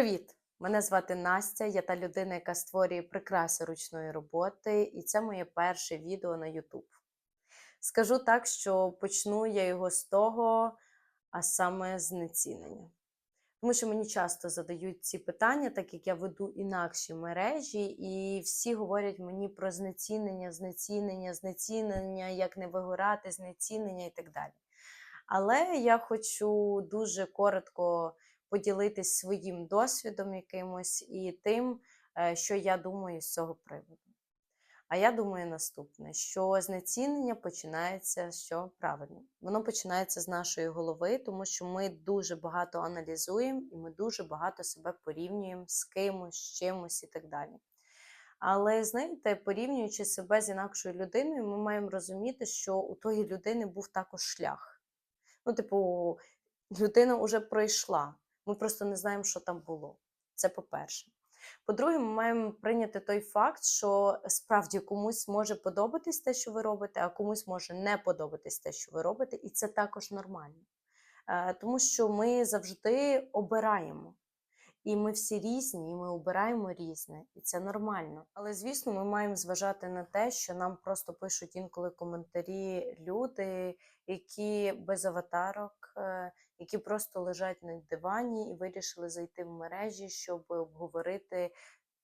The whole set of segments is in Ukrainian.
Привіт! Мене звати Настя. Я та людина, яка створює прикраси ручної роботи, і це моє перше відео на YouTube. Скажу так, що почну я його з того, а саме знецінення. Тому що мені часто задають ці питання, так як я веду інакші мережі, і всі говорять мені про знецінення, знецінення, знецінення, як не вигорати, знецінення і так далі. Але я хочу дуже коротко поділитись своїм досвідом якимось і тим, е, що я думаю з цього приводу. А я думаю наступне: що знецінення починається що правильно, воно починається з нашої голови, тому що ми дуже багато аналізуємо і ми дуже багато себе порівнюємо з кимось, з чимось і так далі. Але знаєте, порівнюючи себе з інакшою людиною, ми маємо розуміти, що у тої людини був також шлях. Ну, типу, людина вже пройшла. Ми просто не знаємо, що там було. Це по-перше. По-друге, ми маємо прийняти той факт, що справді комусь може подобатись те, що ви робите, а комусь може не подобатись те, що ви робите, і це також нормально. Е, Тому що ми завжди обираємо. І ми всі різні, і ми обираємо різне, і це нормально. Але звісно, ми маємо зважати на те, що нам просто пишуть інколи коментарі люди, які без аватарок, е, які просто лежать на дивані і вирішили зайти в мережі, щоб обговорити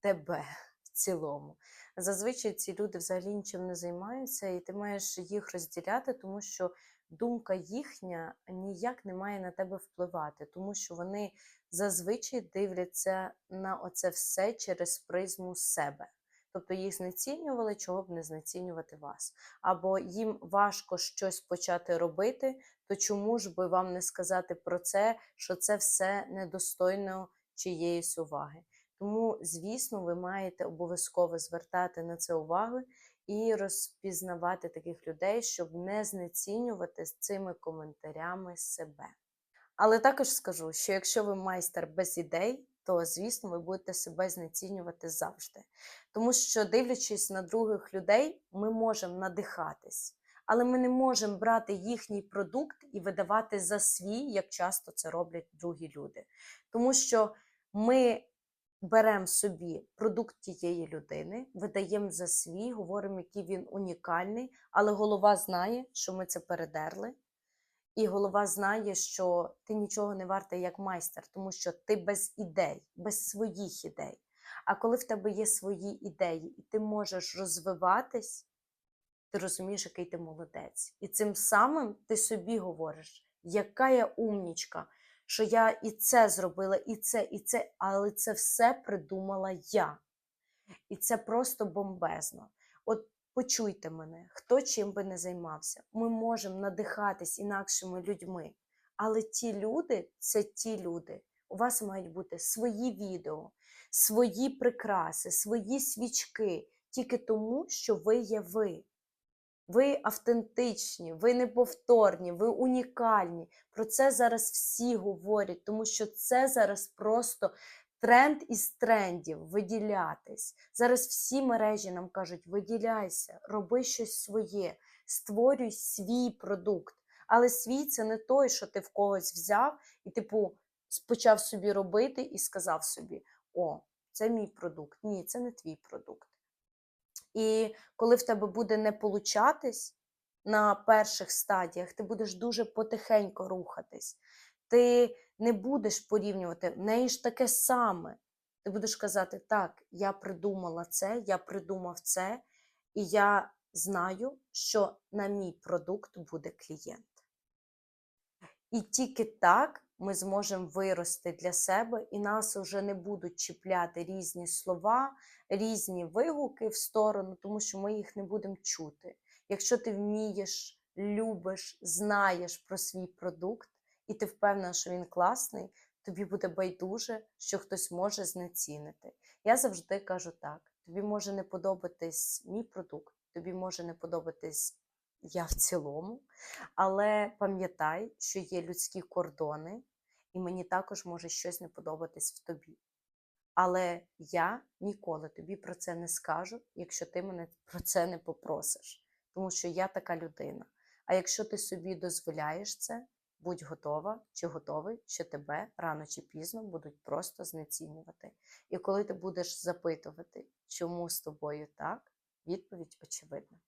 тебе в цілому. Зазвичай ці люди взагалі нічим не займаються, і ти маєш їх розділяти, тому що думка їхня ніяк не має на тебе впливати, тому що вони зазвичай дивляться на оце все через призму себе. Тобто їх знецінювали, чого б не знецінювати вас. Або їм важко щось почати робити, то чому ж би вам не сказати про це, що це все недостойно чиєїсь уваги? Тому, звісно, ви маєте обов'язково звертати на це увагу і розпізнавати таких людей, щоб не знецінювати цими коментарями себе. Але також скажу, що якщо ви майстер без ідей, то звісно ви будете себе знецінювати завжди. Тому що, дивлячись на других людей, ми можемо надихатись, але ми не можемо брати їхній продукт і видавати за свій, як часто це роблять другі люди. Тому що ми беремо собі продукт тієї людини, видаємо за свій, говоримо, який він унікальний, але голова знає, що ми це передерли. І голова знає, що ти нічого не вартий як майстер, тому що ти без ідей, без своїх ідей. А коли в тебе є свої ідеї, і ти можеш розвиватись, ти розумієш, який ти молодець. І цим самим ти собі говориш, яка я умнічка, що я і це зробила, і це, і це, але це все придумала я. І це просто бомбезно. От Почуйте мене, хто чим би не займався. Ми можемо надихатись інакшими людьми. Але ті люди це ті люди. У вас мають бути свої відео, свої прикраси, свої свічки, тільки тому, що ви є ви. Ви автентичні, ви неповторні, ви унікальні. Про це зараз всі говорять, тому що це зараз просто тренд із трендів виділятись. Зараз всі мережі нам кажуть: виділяйся, роби щось своє, створюй свій продукт. Але свій це не той, що ти в когось взяв і, типу, почав собі робити і сказав собі: О, це мій продукт. Ні, це не твій продукт. І коли в тебе буде не получатись на перших стадіях, ти будеш дуже потихенько рухатись. Ти не будеш порівнювати, в неї ж таке саме. Ти будеш казати, так, я придумала це, я придумав це, і я знаю, що на мій продукт буде клієнт. І тільки так ми зможемо вирости для себе, і нас вже не будуть чіпляти різні слова, різні вигуки в сторону, тому що ми їх не будемо чути. Якщо ти вмієш, любиш, знаєш про свій продукт, і ти впевнена, що він класний, тобі буде байдуже, що хтось може знецінити. Я завжди кажу так: тобі може не подобатись мій продукт, тобі може не подобатись я в цілому, але пам'ятай, що є людські кордони, і мені також може щось не подобатись в тобі. Але я ніколи тобі про це не скажу, якщо ти мене про це не попросиш, тому що я така людина. А якщо ти собі дозволяєш це, Будь готова чи готовий, що тебе рано чи пізно будуть просто знецінювати. І коли ти будеш запитувати, чому з тобою так, відповідь очевидна.